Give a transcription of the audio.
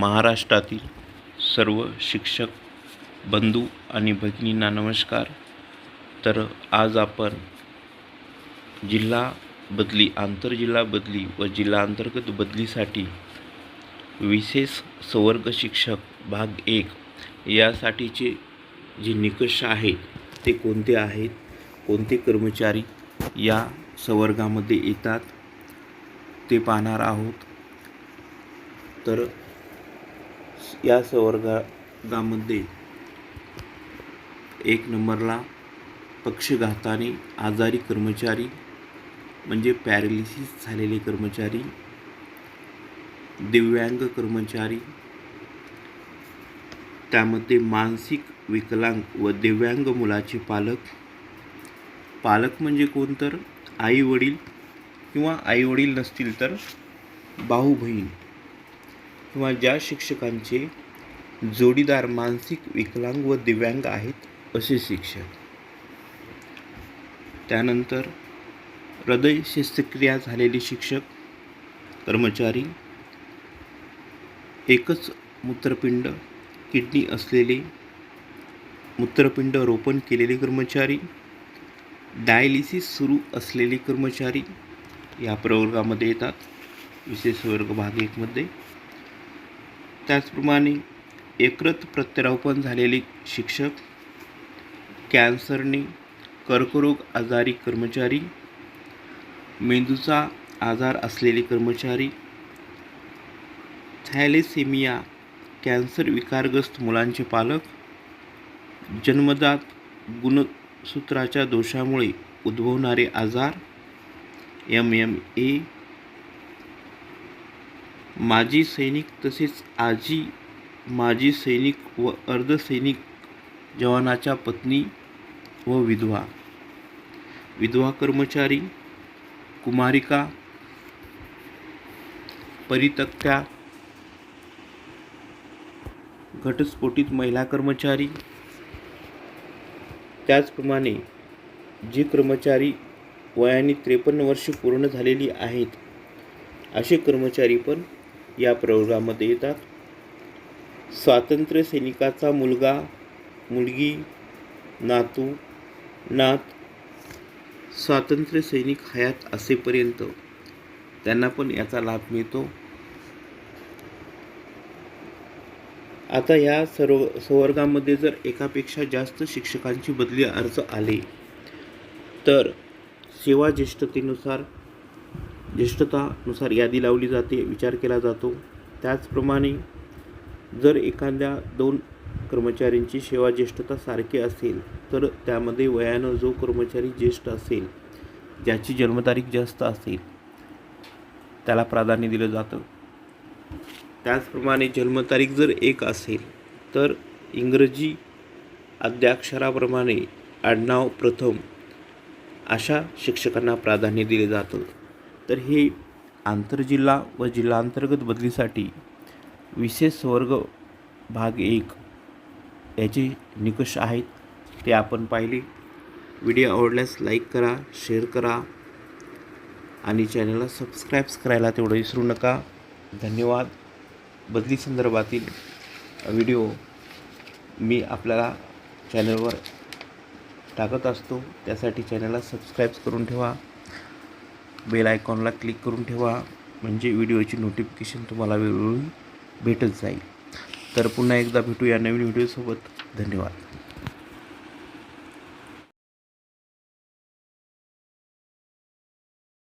महाराष्ट्रातील सर्व शिक्षक बंधू आणि भगिनींना नमस्कार. तर आज आपण जिल्हा बदली आंतरजिल्हा बदली व जिल्हा अंतर्गत बदलीसाठी विशेष संवर्ग शिक्षक भाग एक यासाठीचे जे निकष आहेत ते कोणते आहेत? कोणते कर्मचारी या संवर्गामध्ये येतात? ते पाहणार आहोत. तर या संवर्गामध्ये एक नंबरला पक्षघाताने आजारी कर्मचारी म्हणजे पॅरालिसिस झालेले कर्मचारी दिव्यांग कर्मचारी त्यामध्ये मानसिक विकलांग व दिव्यांग मुलाचे पालक. पालक म्हणजे कोण तर? आई वडील किंवा आई वडील नसतील तर भाऊ बहीण. किंवा ज्या शिक्षकांचे जोडीदार मानसिक विकलांग व दिव्यांग आहेत असे शिक्षक त्यानंतर हृदय शस्त्रक्रिया झालेले शिक्षक कर्मचारी एकच मूत्रपिंड किडनी असलेले मूत्रपिंड रोपण केलेले कर्मचारी डायलिसिस सुरू असलेले कर्मचारी या प्रवर्गामध्ये येतात विशेष वर्ग भाग एकमध्ये. त्याचप्रमाणे एकरत प्रत्यारोपण झालेले शिक्षक कॅन्सरने कर्करोग आजारी कर्मचारी मेंदूचा आजार असलेले कर्मचारी थॅलेसेमिया कॅन्सर विकारग्रस्त मुलांचे पालक जन्मदात गुणसूत्राच्या दोषामुळे उद्भवणारे आजार एम एम ए माजी सैनिक तसेच आजी माजी सैनिक व अर्धसैनिक जवानाच्या पत्नी व विधवा. विधवा कर्मचारी कुमारिका परितक्त्या घटस्फोटित महिला कर्मचारी. त्याचप्रमाणे जे कर्मचारी वयाने त्रेपन्न वर्षे पूर्ण झालेली आहेत असे कर्मचारी पण या प्रवर्गामध्ये येतात. स्वातंत्र्य सैनिकाचा मुलगा मुलगी नातू नात स्वातंत्र्य सैनिक हयात असेपर्यंत त्यांना पण याचा लाभ मिळतो. आता या सर्व संवर्गामध्ये जर एकापेक्षा जास्त शिक्षकांची बदली अर्ज आले तर सेवा ज्येष्ठतेनुसार ज्येष्ठतानुसार यादी लावली जाते विचार केला जातो. त्याचप्रमाणे जर एखाद्या दोन कर्मचाऱ्यांची सेवा ज्येष्ठता सारखी असेल तर त्यामध्ये वयानं जो कर्मचारी ज्येष्ठ असेल ज्याची जन्मतारीख जास्त असेल त्याला प्राधान्य दिलं जातं. त्याचप्रमाणे जन्मतारीख जर एक असेल तर इंग्रजी आद्याक्षराप्रमाणे आडनाव प्रथम अशा शिक्षकांना प्राधान्य दिले जातं. तर हे आंतरजिल्हा व जिल्हांतर्गत बदलीसाठी विशेष वर्ग भाग एक याचे निकष आहेत ते आपण पाहिले. व्हिडिओ आवडल्यास लाईक करा शेअर करा आणि चॅनलला सबस्क्राईब्स करायला तेवढं विसरू नका. धन्यवाद. बदली संदर्भातील व्हिडिओ मी आपल्याला चॅनलवर टाकत असतो त्यासाठी चॅनलला सबस्क्राईब्स करून ठेवा. बेल आयकॉनला क्लिक करून ठेवा. म्हणजे व्हिडिओची नोटिफिकेशन तुम्हाला वेळोवेळी भेटत जाईल. तर पुन्हा एकदा भेटूया नवीन व्हिडिओसोबत. धन्यवाद.